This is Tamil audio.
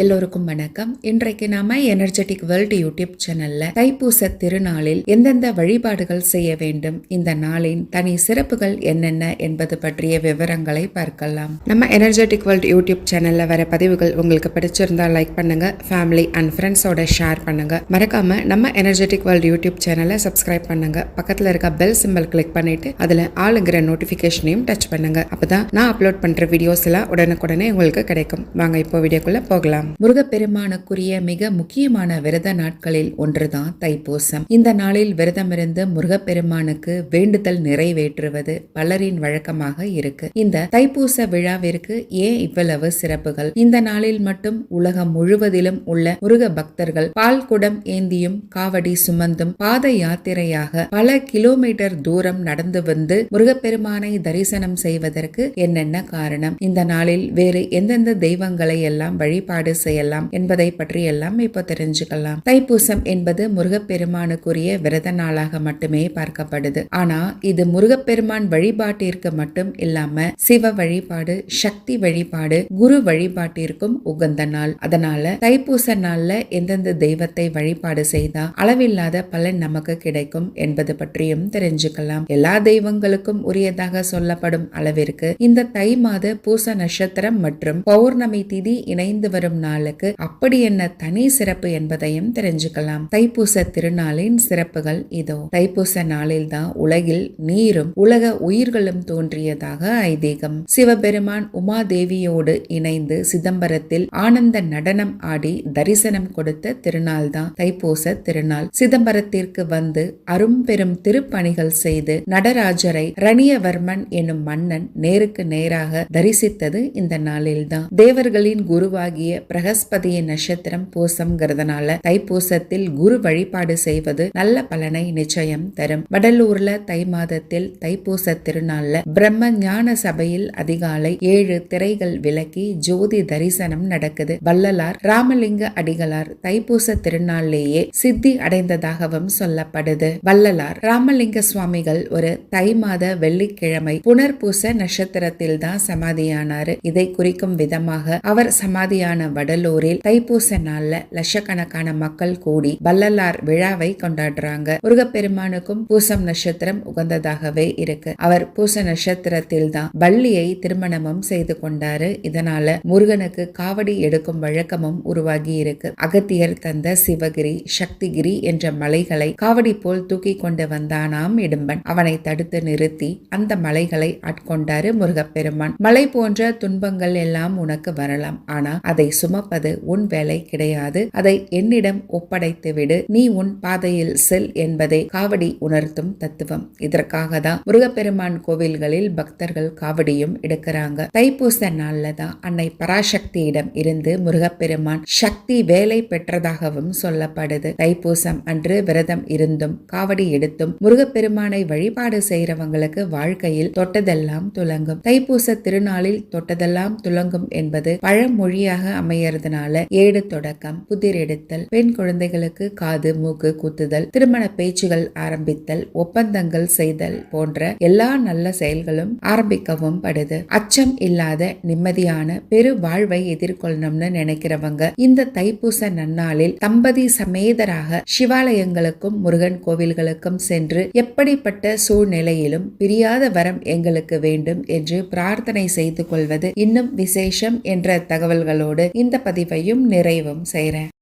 எல்லோருக்கும் வணக்கம். இன்றைக்கு நாம எனர்ஜெட்டிக் வேர்ல்ட் யூடியூப் சேனல்ல தைப்பூச திருநாளில் எந்தெந்த வழிபாடுகள் செய்ய வேண்டும் இந்த நாளின் தனி சிறப்புகள் என்னென்ன என்பது பற்றிய விவரங்களை பார்க்கலாம். நம்ம எனர்ஜெட்டிக் வேர்ல்ட் யூடியூப் சேனல்ல வர பதிவுகள் உங்களுக்கு பிடிச்சிருந்தா லைக் பண்ணுங்க ஃபேமிலி அண்ட் ஃப்ரெண்ட்ஸோட ஷேர் பண்ணுங்க. மறக்காம நம்ம எனர்ஜெட்டிக் வேர்ல்ட் யூடியூப் சேனலை சப்ஸ்கிரைப் பண்ணுங்க. பக்கத்துல இருக்க பெல் சிம்பல் கிளிக் பண்ணிட்டு அதுல ஆளுங்கிற நோட்டிபிகேஷனையும் டச் பண்ணுங்க. அப்பதான் நான் அப்லோட் பண்ற வீடியோஸ் எல்லாம் உடனுக்குடனே உங்களுக்கு கிடைக்கும். வாங்க இப்போ வீடியோக்குள்ள போகலாம். முருகப்பெருமானுக்குரிய மிக முக்கியமான விரத நாட்களில் ஒன்றுதான் தைப்பூசம். இந்த நாளில் விரதமிருந்து முருகப்பெருமானுக்கு வேண்டுதல் நிறைவேற்றுவது பலரின் வழக்கமாக இருக்கு. இந்த தைப்பூச விழாவிற்கு ஏன் இவ்வளவு சிறப்புகள்? இந்த நாளில் மட்டும் உலகம் முழுவதிலும் உள்ள முருக பக்தர்கள் பால் குடம் ஏந்தியும் காவடி சுமந்தும் பாத யாத்திரையாக பல கிலோமீட்டர் தூரம் நடந்து வந்து முருகப்பெருமானை தரிசனம் செய்வதற்கு என்னென்ன காரணம்? இந்த நாளில் வேறு எந்தெந்த தெய்வங்களை எல்லாம் வழிபாடு செய்யலாம் என்பதை பற்றி எல்லாம் இப்போ தெரிஞ்சுக்கலாம். தைப்பூசம் என்பது முருகப்பெருமானுக்குரிய விரத நாளாக மட்டுமே பார்க்கப்படுது. ஆனா இது முருகப்பெருமான் வழிபாட்டிற்கு மட்டும் இல்லாம சிவ வழிபாடு சக்தி வழிபாடு குரு வழிபாட்டிற்கும் உகந்த நாள். அதனால தைப்பூச நாள்ல எந்தெந்த தெய்வத்தை வழிபாடு செய்தா அளவில்லாத பலன் நமக்கு கிடைக்கும் என்பது பற்றியும் தெரிஞ்சுக்கலாம். எல்லா தெய்வங்களுக்கும் உரியதாக சொல்லப்படும் அளவிற்கு இந்த தை மாத பூச நட்சத்திரம் மற்றும் பௌர்ணமி திதி இணைந்து வரும் நாளுக்கு அப்படி என்ன தனி சிறப்பு என்பதையும் தெரிஞ்சுக்கலாம். தைப்பூச திருநாளின் சிறப்புகள் இதோ. தைப்பூச நாளில் தான் உலகில் நீரும் உலக உயிர்களும் தோன்றியதாக ஐதீகம். சிவபெருமான் உமாதேவியோடு இணைந்து சிதம்பரத்தில் ஆனந்த நடனம் ஆடி தரிசனம் கொடுத்த திருநாள் தான் தைப்பூச திருநாள். சிதம்பரத்திற்கு வந்து அரும்பெரும் திருப்பணிகள் செய்து நடராஜரை ரணியவர்மன் என்னும் மன்னன் நேருக்கு நேராக தரிசித்தது இந்த நாளில்தான். தேவர்களின் குருவாகிய பிரகஸ்பதியின் நட்சத்திரம் பூசம்ங்கிறதுனால தைப்பூசத்தில் குரு வழிபாடு செய்வது நல்ல பலனை நிச்சயம் தரும். வடலூர்ல தை மாதத்தில் தைப்பூச திருநாள்ல பிரம்ம ஞான சபையில் அதிகாலை ஏழு திரைகள் விலக்கி ஜோதி தரிசனம் நடக்குது. வள்ளலார் ராமலிங்க அடிகளார் தைப்பூச திருநாளிலேயே சித்தி அடைந்ததாகவும் சொல்லப்படுது. வள்ளலார் ராமலிங்க சுவாமிகள் ஒரு தை மாத வெள்ளிக்கிழமை புனர்பூச நட்சத்திரத்தில் தான் சமாதியானாரு. இதை குறிக்கும் விதமாக அவர் சமாதியான வடலூரில் தைப்பூச நாள்ல லட்சக்கணக்கான மக்கள் கூடி வள்ளலார் விழாவை கொண்டாடுறாங்க. முருகப்பெருமானுக்கும் பூசம் நட்சத்திரம் உகந்ததாகவே இருக்கு. அவர் பூச நட்சத்திரத்தில் தான் வள்ளியை திருமணமும் செய்து கொண்டாரு. இதனால முருகனுக்கு காவடி எடுக்கும் வழக்கமும் உருவாகி இருக்கு. அகத்தியர் தந்த சிவகிரி சக்திகிரி என்ற மலைகளை காவடி போல் தூக்கி கொண்டு வந்தானாம் இடும்பன். அவனை தடுத்து நிறுத்தி அந்த மலைகளை ஆட்கொண்டாரு முருகப்பெருமான். மலை போன்ற துன்பங்கள் எல்லாம் உனக்கு வரலாம். ஆனா அதை சுமப்பது உன் வேலை கிடையாது. அதை என்னிடம் ஒப்படைத்து விடு நீ உன் பாதையில் செல் என்பதை காவடி உணர்த்தும் தத்துவம். இதற்காக தான் முருகப்பெருமான் கோவில்களில் பக்தர்கள் காவடியும் எடுக்கிறாங்க. தைப்பூச நாள்ல தான் அன்னை பராசக்தியிடம் இருந்து முருகப்பெருமான் சக்தி வேலை பெற்றதாகவும் சொல்லப்படுது. தைப்பூசம் அன்று விரதம் இருந்தும் காவடி எடுத்தும் முருகப்பெருமானை வழிபாடு செய்கிறவங்களுக்கு வாழ்க்கையில் தொட்டதெல்லாம் துலங்கும். தைப்பூச திருநாளில் தொட்டதெல்லாம் துலங்கும் என்பது பழமொழியாக அமைய அமையறதுனால ஏடு தொடக்கம் புதிர் எடுத்தல் பெண் குழந்தைகளுக்கு காது மூக்கு குத்துதல் திருமண பேச்சுகள் ஆரம்பித்தல் ஒப்பந்தங்கள் செய்தல் போன்ற எல்லா நல்ல செயல்களும் ஆரம்பிக்கவும் படுது. அச்சம் இல்லாத நிம்மதியான பெரு வாழ்வை எதிர்கொள்ளணும்னு நினைக்கிறவங்க இந்த தைப்பூச நன்னாளில் தம்பதி சமேதராக சிவாலயங்களுக்கும் முருகன் கோவில்களுக்கும் சென்று எப்படிப்பட்ட சூழ்நிலையிலும் பிரியாத வரம் எங்களுக்கு வேண்டும் என்று பிரார்த்தனை செய்து கொள்வது இன்னும் விசேஷம் என்ற தகவல்களோடு இந்த பதிவையும் நிறைவும் செய்கிறேன்